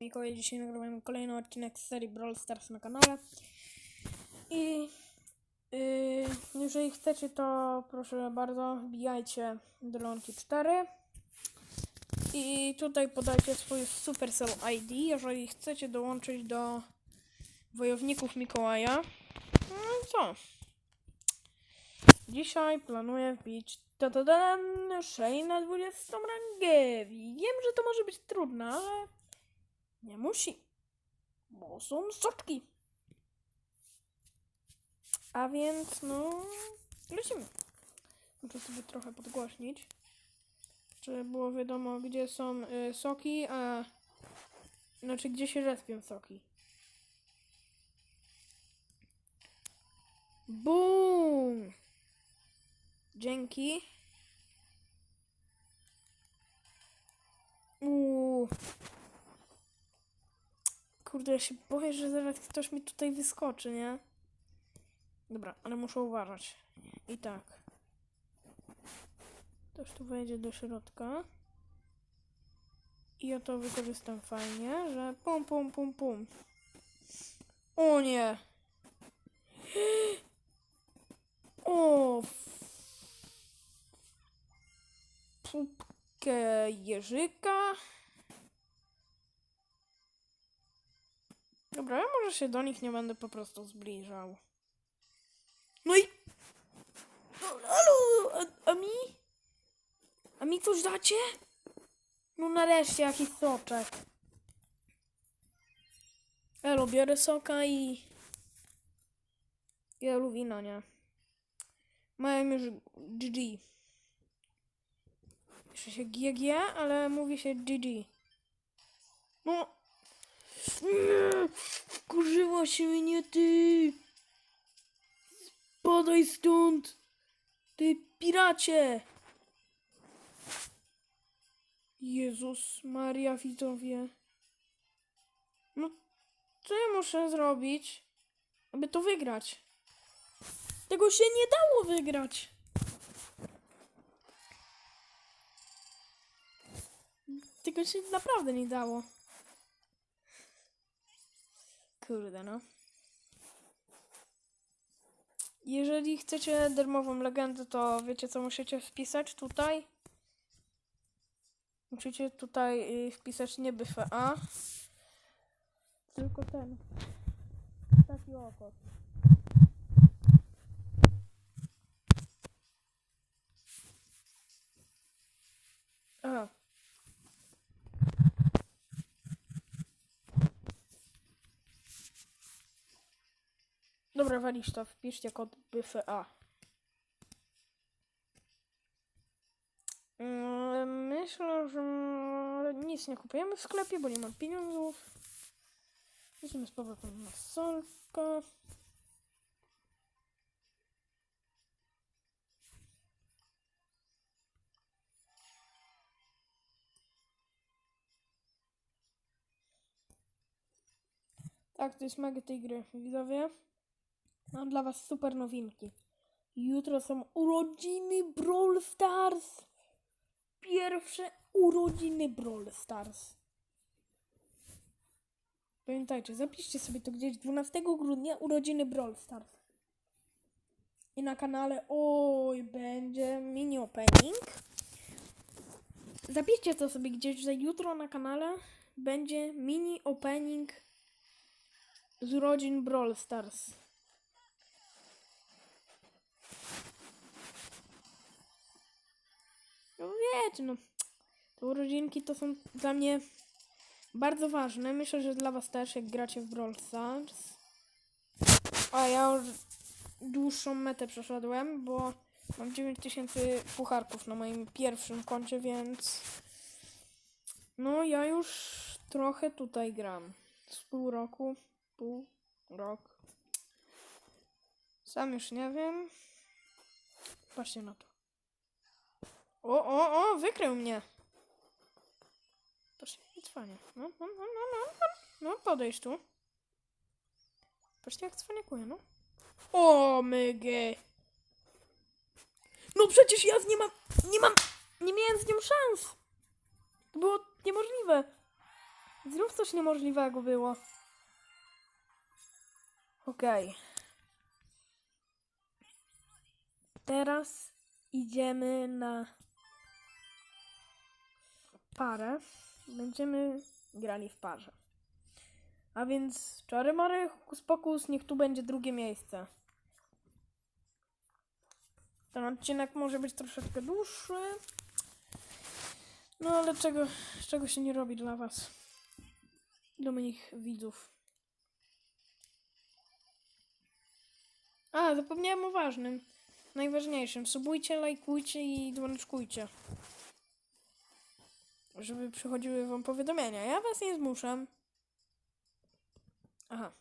Mikołaj, dzisiaj nagrywamy kolejny odcinek z serii Brawl Stars na kanale. I yy, jeżeli chcecie, to proszę bardzo, wbijajcie Dolonki 4. I tutaj podajcie swój Supercell ID, jeżeli chcecie dołączyć do wojowników Mikołaja. No i co? Dzisiaj planuję wbić tadadam, Shay na 20 rangę. Wiem, że to może być trudne, ale nie musi, bo są soczki. A więc, no, lecimy. Muszę sobie trochę podgłośnić, żeby było wiadomo, gdzie są y, soki, a znaczy, gdzie się respią soki. Boom! Dzięki. Uuu. Kurde, ja się boję, że zaraz ktoś mi tutaj wyskoczy, nie? Dobra, ale muszę uważać. I tak. Ktoś tu wejdzie do środka. I ja to wykorzystam fajnie, że pum, pum, pum, pum. O nie! O! Pupkę jeżyka. Dobra, ja może się do nich nie będę po prostu zbliżał. No i... Halo, a, a mi? A mi coś dacie? No nareszcie jakiś soczek. Elo, biorę soka i... Ja wino, nie? Mają już GG. Pisze się GG, ale mówi się GG. No... Nie! Wkurzyła się mnie, ty! Spadaj stąd! Ty piracie! Jezus Maria, widzowie. No, co ja muszę zrobić, aby to wygrać? Tego się nie dało wygrać. Tego się naprawdę nie dało. Kurde, no. Jeżeli chcecie darmową legendę, to wiecie co musicie wpisać tutaj? Musicie tutaj y, wpisać nie byfę A, tylko ten. Taki okos. Aha. Dobra, walisz to. Wpiszcie kod BFA. Mm, Myślę, że nic nie kupujemy w sklepie, bo nie mam pieniądzów. Idziemy z powrotem na solkę. Tak, to jest mega tej gry, widzowie. Mam dla was super nowinki. Jutro są urodziny Brawl Stars. Pierwsze urodziny Brawl Stars. Pamiętajcie, zapiszcie sobie to gdzieś 12 grudnia urodziny Brawl Stars. I na kanale oj będzie mini opening. Zapiszcie to sobie gdzieś, że jutro na kanale będzie mini opening z urodzin Brawl Stars. No wiecie, no. Te urodzinki to są dla mnie bardzo ważne. Myślę, że dla was też, jak gracie w Brawl Stars. A ja już dłuższą metę przeszedłem, bo mam 9000 pucharków na moim pierwszym koncie, więc no ja już trochę tutaj gram. Z pół roku, pół rok. Sam już nie wiem. Patrzcie na to. O, o, o, wykrył mnie. I cwanie. No, no, no, no, no, no, no, podejdź tu. Patrzcie, jak cwaniakuje, no. O, mygę. No przecież ja nie mam, nie mam, nie miałem z nią szans. To było niemożliwe. Znów coś niemożliwego było. Okej. Teraz idziemy na parę. Będziemy grali w parze. A więc czary mary, hokus pokus, niech tu będzie drugie miejsce. Ten odcinek może być troszeczkę dłuższy. No ale czego, czego się nie robi dla was? Do moich widzów. A, zapomniałem o ważnym. Najważniejszym. Subujcie, lajkujcie i dzwoneczkujcie. Żeby przychodziły wam powiadomienia. Ja was nie zmuszam. Aha.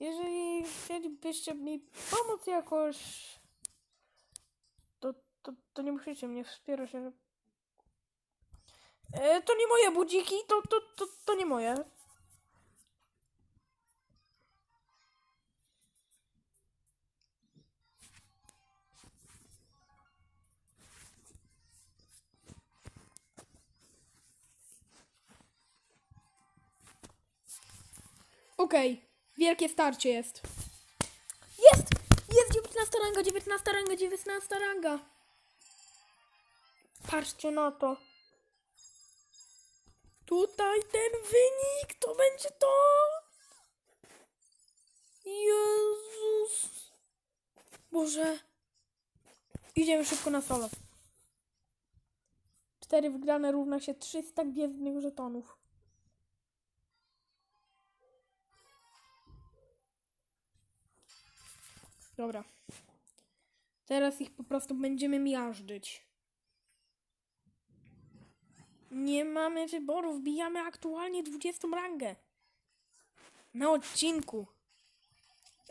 Jeżeli chcielibyście mi pomóc jakoś, to, to, to nie musicie mnie wspierać. ale- E, to nie moje budziki, to, to, to, to nie moje. Okej, wielkie starcie jest. Jest! Jest 19 ranga, 19 ranga, 19 ranga. Patrzcie na to. Tutaj ten wynik, to będzie to. Jezus. Boże. Idziemy szybko na solo. Cztery wygrane równa się 300 gwiezdnych żetonów. Dobra. Teraz ich po prostu będziemy miażdżyć. Nie mamy wyboru, wbijamy aktualnie 20 rangę. Na odcinku.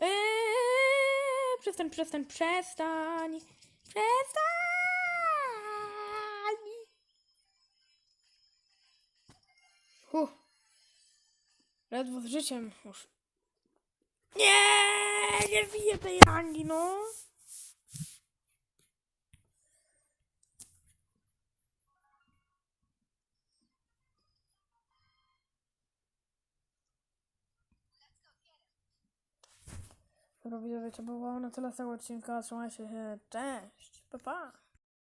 Eee, przestań, przestań, przestań. Przestań. Huh. Ledwo z życiem już. Nie, nie wbiję tej rangi, no. To było na tyle z tego odcinka. Trzymajcie się. Cześć. Pa, pa.